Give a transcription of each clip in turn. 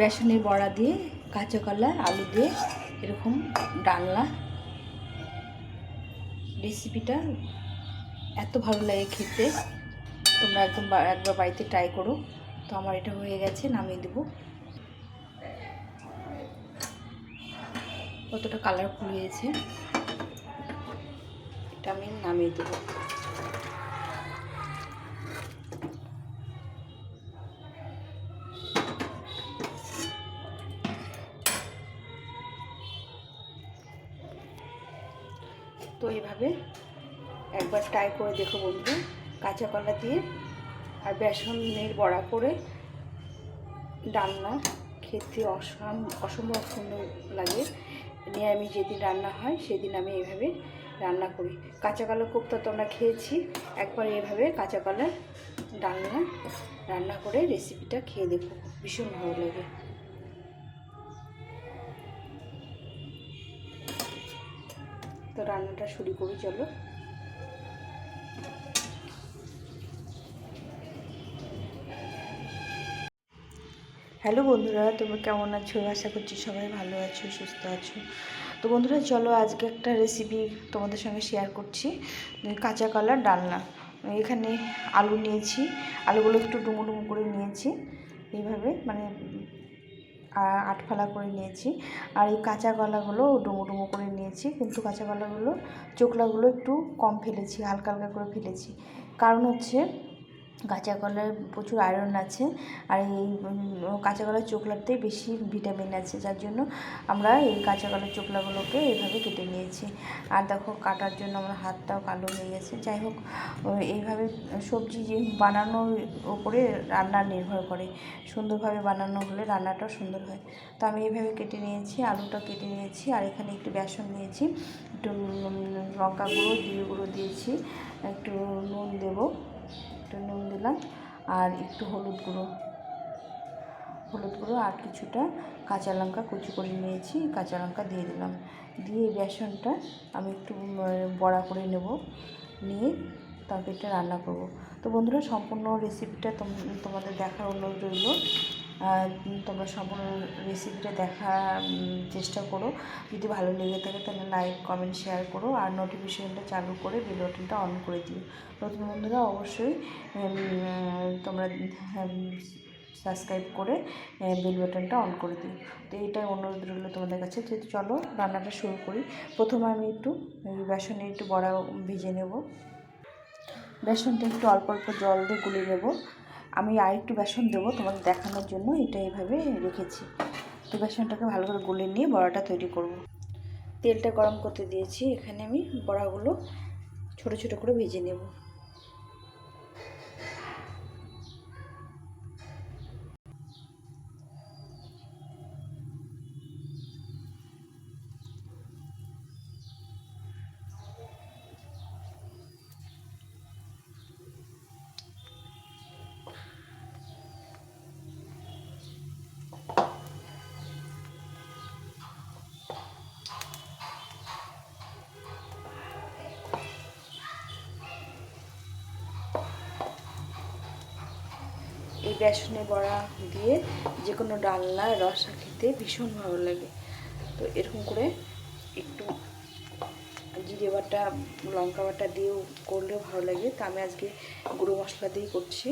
বেসনের বড়া দিয়ে, কাঁচা কলা, আলু দিয়ে এরকম ডালনা। রেসিপিটা এত ভালো লাগে খেতে। তোমরা একদম একবার বাড়িতে ট্রাই করো। তো আমার এটা হয়ে গেছে, নামিয়ে দেবো। কতটা কালারফুল হয়েছে। এটা আমি নামিয়ে দেবো। ট্রাই করে দেখো বন্ধু, কাঁচা কলা দিয়ে আর বেসনের বড়া করে ডালনা খেতে অসম, অসম্ভব সুন্দর লাগে। নিরামিষ যেদিন রান্না হয় সেদিন আমি এইভাবে রান্না করি। কাঁচা কলা কোপ্তা তো আমরা খেয়েছি, একবার এইভাবে কাঁচা কলার ডালনা রান্না করে রেসিপিটা খেয়ে দেখো, ভীষণ ভালো লাগে। তো রান্নাটা শুরু করি, চলো। হ্যালো বন্ধুরা, তোমরা কেমন আছো? আশা করছি সবাই ভালো আছো, সুস্থ আছো। তো বন্ধুরা, চলো আজকে একটা রেসিপি তোমাদের সঙ্গে শেয়ার করছি। কাঁচা কলার ডালনা। এখানে আলু নিয়েছি। আলুগুলো একটু ডুমো ডুমো করে নিয়েছি। এইভাবে মানে আটফালা করে নিয়েছি। আর এই কাঁচা কলাগুলো ডুমো ডুমো করে নিয়েছি। কিন্তু কাঁচা কলাগুলো, চোখলাগুলো একটু কম ফেলেছি, হালকা হালকা করে ফেলেছি। কারণ হচ্ছে কাঁচা কলার প্রচুর আয়রন আছে আর এই কাঁচা কলার চোখলাতেই বেশি ভিটামিন আছে, যার জন্য আমরা এই কাঁচা কলার চোখলাগুলোকে এইভাবে কেটে নিয়েছি। আর দেখো কাটার জন্য আমার হাতটাও কালো হয়ে গেছে। যাই হোক এইভাবে সবজি যে বানানোর ওপরে রান্না নির্ভর করে। সুন্দরভাবে বানানো হলে রান্নাটাও সুন্দর হয়। তো আমি এইভাবে কেটে নিয়েছি আলুটা কেটে নিয়েছি, আর এখানে একটু বেসন নিয়েছি একটু লঙ্কা গুঁড়ো, জিরে গুঁড়ো দিয়েছি, একটু নুন দেবো। একটু নুন দিলাম আর একটু হলুদ গুঁড়ো। হলুদ গুঁড়ো আর কিছুটা কাঁচা লঙ্কা কুচি করে নিয়েছি, কাঁচা লঙ্কা দিয়ে দিলাম। দিয়ে বেসনটা আমি একটু বড়া করে নেব, নিয়ে তারপর এটা রান্না করব। তো বন্ধুরা, সম্পূর্ণ রেসিপিটা তোম- তোমাদের দেখার অনুরোধ রইল। তোমরা সম্পূর্ণ রেসিপিটা দেখার চেষ্টা করো। যদি ভালো লেগে থাকে তাহলে লাইক কমেন্ট শেয়ার করো আর নোটিফিকেশনটা চালু করে বেল বাটনটা অন করে দিও। নতুন বন্ধুরা অবশ্যই তোমরা সাবস্ক্রাইব করে বেল বাটনটা অন করে দিও। তো এইটাই অনুরোধ রইল তোমাদের কাছে। তো চলো, রান্নাটা শুরু করি। প্রথমে আমি একটু বেসনে একটু বড়া ভেজে নেব। বেসনটা একটু অল্প অল্প জল দিয়ে গুলে নেব। আমি আর একটু বেসন দেবো তোমাদের দেখানোর জন্য এটা এইভাবে রেখেছি। তো বেসনটাকে ভালো করে গুলে নিয়ে বড়াটা তৈরি করব। তেলটা গরম করতে দিয়েছি, এখানে আমি বড়াগুলো ছোট ছোট করে ভেজে নেব। বেসনে বড়া দিয়ে যে কোনো ডালনা, রসা খেতে ভীষণ ভালো লাগে। তো এরকম করে একটু জিরে বাটা, লঙ্কা বাটা দিয়েও করলেও ভালো লাগে। তো আমি আজকে গুঁড়ো মশলা দিয়েই করছি।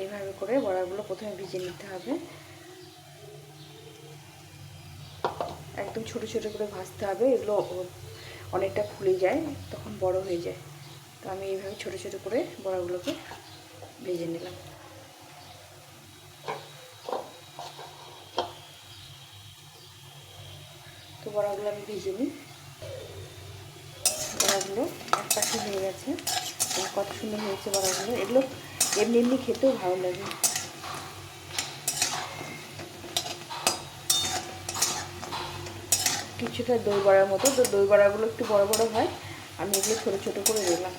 এইভাবে করে বড়াগুলো প্রথমে ভিজে নিতে হবে। একদম ছোট ছোট করে ভাজতে হবে, এগুলো অনেকটা ফুলে যায়, তখন বড় হয়ে যায়। তো আমি এইভাবে ছোট ছোট করে বড়াগুলোকে ভেজে নিলাম তো বড়াগুলো আমি ভেজে নিই। বড়াগুলো এক পাশে হয়ে গেছে। কত সুন্দর হয়েছে বড়াগুলো। এগুলো এমনি এমনি খেতেও ভালো লাগে। কিছুটা দই বড়ার মতো। তো দই বড়াগুলো একটু বড় বড় হয়, আমি এগুলো ছোটো ছোটো করে দিলাম।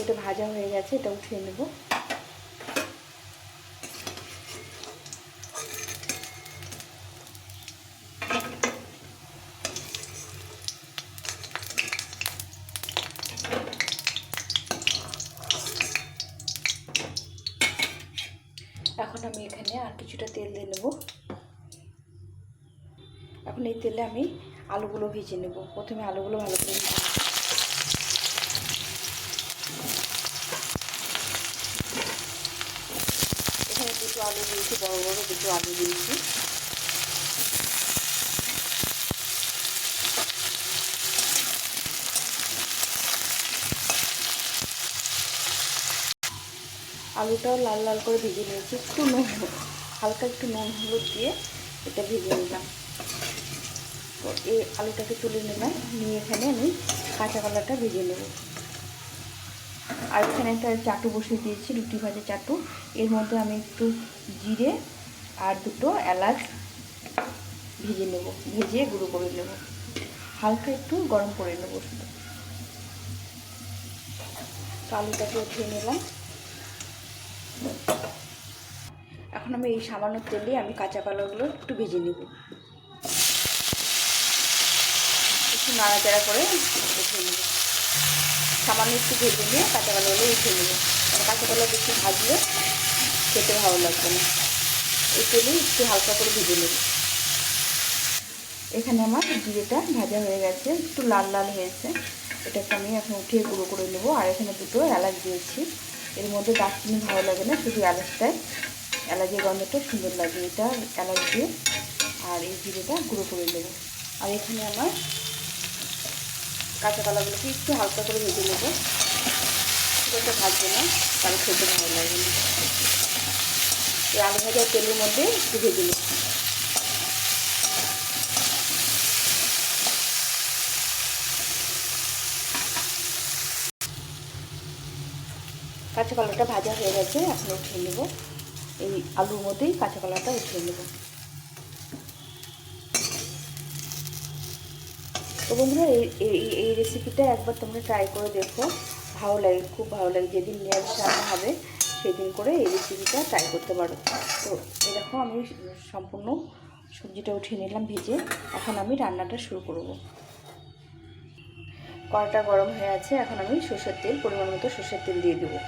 এটা ভাজা হয়ে গেছে এটা উঠিয়ে নেব এখন আমি এখানে আর কিছুটা তেল দিয়ে নেব। এখন এই তেলে আমি আলুগুলো ভেজে নেব। প্রথমে আলুগুলো ভালো করে এখানে দুটো আলু দিয়েছি বড় বড় দুটো আলু দিয়েছি আলুটাও লাল লাল করে ভেজে নিয়েছি। একটু নুন হালকা একটু নুন হলুদ দিয়ে এটা ভেজে নিলাম। তো এই আলুটাকে তুলে নিলাম, নিয়ে এখানে আমি কাঁচা কলাটা ভেজে নেব। আর এখানে একটা চাটু বসিয়ে দিয়েছি, রুটি ভাজা চাটু। এর মধ্যে আমি একটু জিরে আর দুটো এলাচ ভেজে নেব, ভেজে গুঁড়ো করে নেব। হালকা একটু গরম করে নেব। শুধু আলুটাকে উঠিয়ে নিলাম। এখন আমি এই সামান্য তেলে আমি কাঁচা কলাগুলো একটু ভেজে নেব। একটু নাড়াচাড়া করে উঠিয়ে নেব। সামান্য একটু ভেজে নিয়ে কাঁচা কলাগুলো উঠে নেব। কারণ কাঁচা কলা বেশি ভাজলে খেতে ভালো লাগবে না। এই তেলে একটু হালকা করে ভেজে নেব। এখানে আমার জিরেটা ভাজা হয়ে গেছে, একটু লাল লাল হয়েছে। এটাকে আমি এখন উঠিয়ে গুঁড়ো করে নেব। আর এখানে দুটো এলাচ দিয়েছি। এর মধ্যে দারচিনি ভালো লাগে না, শুধু এলাচটাই। এলাচের গন্ধটা সুন্দর লাগে, এটা এলাচ দিয়ে। আর এই জিরেটা গুঁড়ো করে নেব। আর এখানে আমার কাঁচা কলাগুলোকে একটু হালকা করে ভেজে নেব। খুব ভাজবে না তাহলে খেতে ভালো লাগে এই আলু ভাজার তেলের মধ্যে একটু ভেজে নেব। কাঁচা কলাটা ভাজা হয়ে গেছে, এখন উঠিয়ে নেব। এই আলুর মধ্যেই কাঁচা কলাটা উঠিয়ে নেব। তো বন্ধুরা, এই এই রেসিপিটা একবার তোমরা ট্রাই করে দেখো। ভালো লাগে, খুব ভালো লাগে। যেদিন নিরামিষ রান্না হবে, সেদিন করে এই রেসিপিটা ট্রাই করতে পারো। তো এরকম আমি সম্পূর্ণ সবজিটা উঠিয়ে নিলাম ভেজে। এখন আমি রান্নাটা শুরু করব। কড়াটা গরম হয়ে আছে, এখন আমি সর্ষের তেল, পরিমাণ মতো সর্ষের তেল দিয়ে দেবো।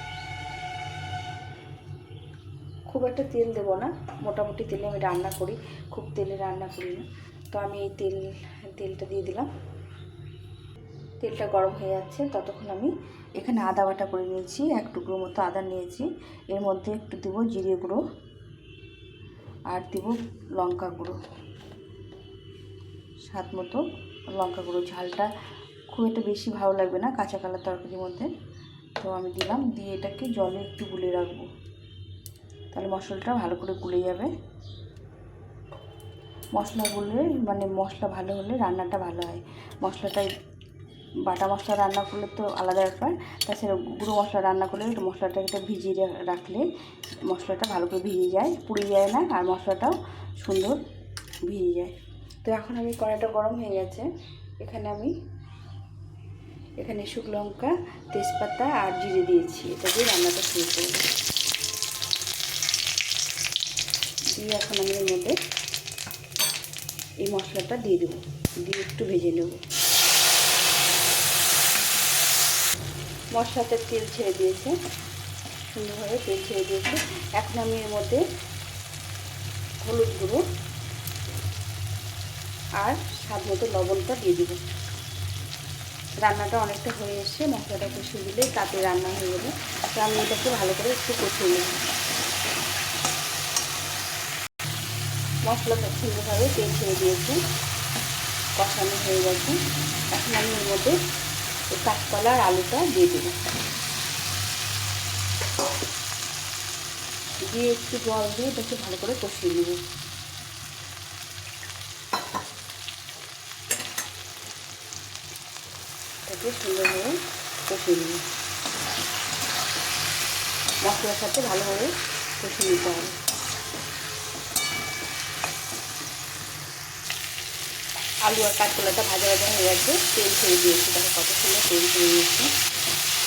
খুব একটা তেল দেবো না। মোটামুটি তেলে আমি রান্না করি, খুব তেলে রান্না করি না। তো আমি এই তেল, তেলটা দিয়ে দিলাম। তেলটা গরম হয়ে যাচ্ছে, ততক্ষণ আমি এখানে আদা বাটা করে নিয়েছি, এক টুকরো মতো আদা নিয়েছি। এর মধ্যে একটু দেবো জিরে গুঁড়ো আর দেবো লঙ্কা গুঁড়ো। স্বাদ মতো লঙ্কা গুঁড়ো। ঝালটা খুব একটা বেশি ভালো লাগবে না কাঁচা কালার তরকারির মধ্যে। তো আমি দিলাম, দিয়ে এটাকে জলে একটু গুলে রাখব। তাহলে মশলাটা ভালো করে গুলে যাবে। মশলা গুলে মানে মশলা ভালো হলে রান্নাটা ভালো হয়। মশলাটা, বাটা মশলা রান্না করলে তো আলাদা ব্যাপার। তাছাড়া গুঁড়ো মশলা রান্না করলে মশলাটা এটা ভিজিয়ে রাখলে মশলাটা ভালো করে ভিজে যায় পুড়ে যায় না, আর মশলাটাও সুন্দর ভিজে যায়। তো এখন আমি কড়াইটা গরম হয়ে গেছে। এখানে আমি, এখানে শুকনো লঙ্কা, তেজপাতা আর জিরে দিয়েছি। এটা দিয়ে রান্নাটা শুরু করব। দিয়ে এখন আমি এর মধ্যে এই মশলাটা দিয়ে দেবো, দিয়ে একটু ভেজে নেব। মশলাতে তেল ছেড়ে দিয়েছে, সুন্দরভাবে তেল ছেড়ে দিয়েছে। এখন আমি এর মধ্যে হলুদ গুঁড়ো আর স্বাদ মতো লবণটা দিয়ে দেবো। রান্নাটা অনেকটা হয়ে এসছে মশলাটা কষিয়ে দিলে তাতে রান্না হয়ে যাবে তো আমি এটাকে ভালো করে একটু কষিয়ে নেব। মশলাটা সুন্দরভাবে তেল ছেড়ে দিয়েছে, কষানো হয়ে গেছে। এখন আমি এর মধ্যে এই কাঁচকলা আর আলুটা দিয়ে দেবো। দিয়ে একটু জল দিয়ে এটাকে ভালো করে কষিয়ে নেব। এটাকে সুন্দরভাবে কষিয়ে নেব। মশলার সাথে ভালোভাবে কষিয়ে নিতে হবে। আলু আর কাঁচকলাটা ভাজা ভাজা হয়ে গেছে। তেল ছেড়ে দিয়েছি, দেখো কত সুন্দর তেল ছেড়ে দিয়েছি।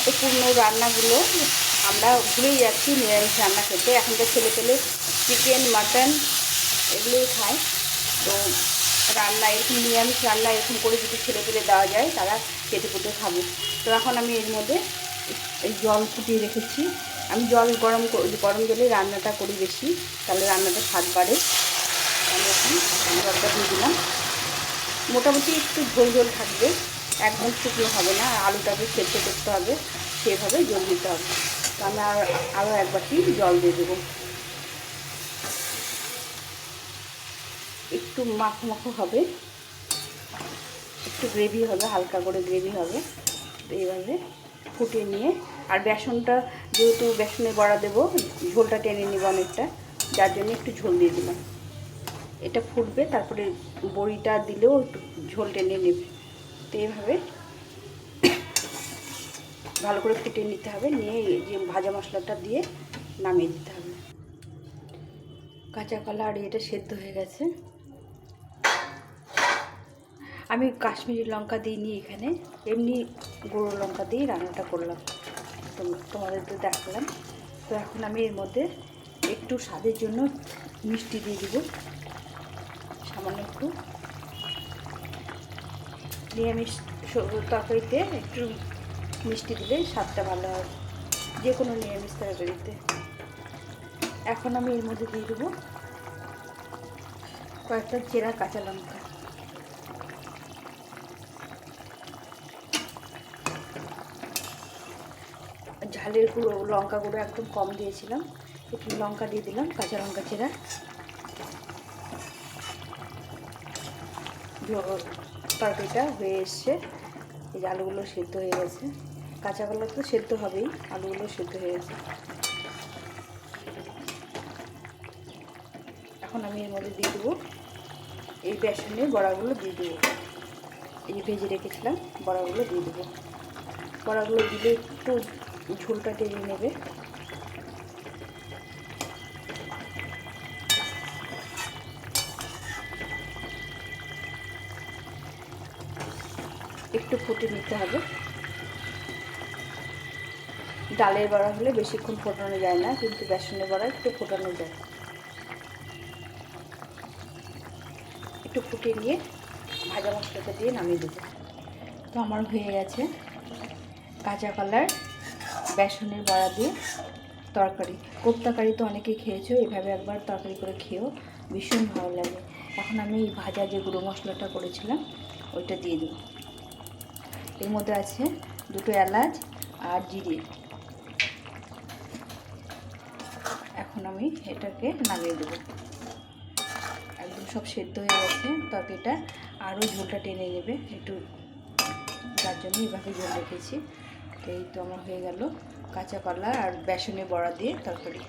তো পূর্ণ রান্নাগুলো আমরা ভুলেই যাচ্ছি, নিরামিষ রান্না খেতে। এখনকার ছেলে পেলে চিকেন মাটন এগুলোই খায়। তো রান্না, এরকম নিরামিষ রান্না এরকম করে যদি ছেলে পেলে দেওয়া যায়, তারা কেটে কুটে খাবে। তো এখন আমি এর মধ্যে এই জল ফুটিয়ে রেখেছি। আমি জল গরম গরম জলে রান্নাটা করি বেশি, তাহলে রান্নাটা স্বাদ বাড়ে। আমি এখন জলটা দিয়ে দিলাম। মোটামুটি একটু ঝোল ঝোল থাকবে, একদম শুকনো হবে না আলুটাকে সেদ্ধ করতে হবে, সেভাবে জল দিতে হবে। তো আমি আর, আরও এক বাটি জল দিয়ে দেবো। একটু মাখো মাখো হবে, একটু গ্রেভি হবে, হালকা করে গ্রেভি হবে। এইভাবে ফুটিয়ে নিয়ে, আর বেসনটা যেহেতু বেসনে বড়া দেবো, ঝোলটা টেনে নেব অনেকটা, যার জন্য একটু ঝোল দিয়ে দিলাম। এটা ফুটবে, তারপরে বড়িটা দিলেও একটু ঝোল টেনে নেবে। তো এইভাবে ভালো করে ফুটিয়ে নিতে হবে, নিয়ে যে ভাজা মশলাটা দিয়ে নামিয়ে দিতে হবে। কাঁচা কলা আর এটা সেদ্ধ হয়ে গেছে। আমি কাশ্মীরি লঙ্কা দিইনি এখানে, এমনি গুঁড়ো লঙ্কা দিয়েই রান্নাটা করলাম। তোম- তোমাদের তো দেখালাম। তো এখন আমি এর মধ্যে একটু স্বাদের জন্য মিষ্টি দিয়ে দিব। সামান্য একটু। নিরামিষ তরকারিতে একটু মিষ্টি দিলে স্বাদটা ভালো হয়। যে কোনো নিরামিষ তরকারিতে। এখন আমি এর মধ্যে দিয়ে দেবো কয়েকটা চেরা কাঁচা লঙ্কা। ঝালের গুঁড়ো, লঙ্কা গুঁড়ো একদম কম দিয়েছিলাম। একটু লঙ্কা দিয়ে দিলাম, কাঁচা লঙ্কা চেরা। তরকারিটা হয়ে এসছে। এই যে আলুগুলো সেদ্ধ হয়ে গেছে। কাঁচা কলা তো সেদ্ধ হবেই, আলুগুলো সেদ্ধ হয়ে গেছে। এখন আমি এর মধ্যে দিয়ে দেবো এই বেসনের বড়াগুলো দিয়ে দেবো। এই যে ভেজে রেখেছিলাম, বড়াগুলো দিয়ে দেবো। বড়াগুলো দিলে একটু ঝোলটা টেনে নেবে। একটু ফুটে নিতে হবে। ডালের বড়া হলে বেশিক্ষণ ফোটানো যায় না, কিন্তু বেসনের বড়া একটু ফোটানো যায়। একটু ফুটিয়ে নিয়ে ভাজা মশলাটা দিয়ে নামিয়ে দেবো। তো আমার হয়ে গেছে কাঁচা কলার, বেসনের বড়া দিয়ে তরকারি। কোপ্তা কারি তো অনেকেই খেয়েছো, এভাবে একবার তরকারি করে খেয়েও ভীষণ ভালো লাগে। এখন আমি এই ভাজা যে গুঁড়ো মশলাটা করেছিলাম, ওইটা দিয়ে দেবো। এর মধ্যে আছে দুটো এলাচ আর জিরে। এখন আমি এটাকে নামিয়ে দেবো। একদম সব সেদ্ধ হয়ে গেছে, তরকারিটা আরও ঝোলটা টেনে নেবে। একটু যার জন্য এইভাবে ঝোল রেখেছি। তো এই তো আমার হয়ে গেল কাঁচা কলা আর বেসনে বড়া দিয়ে তরকারি।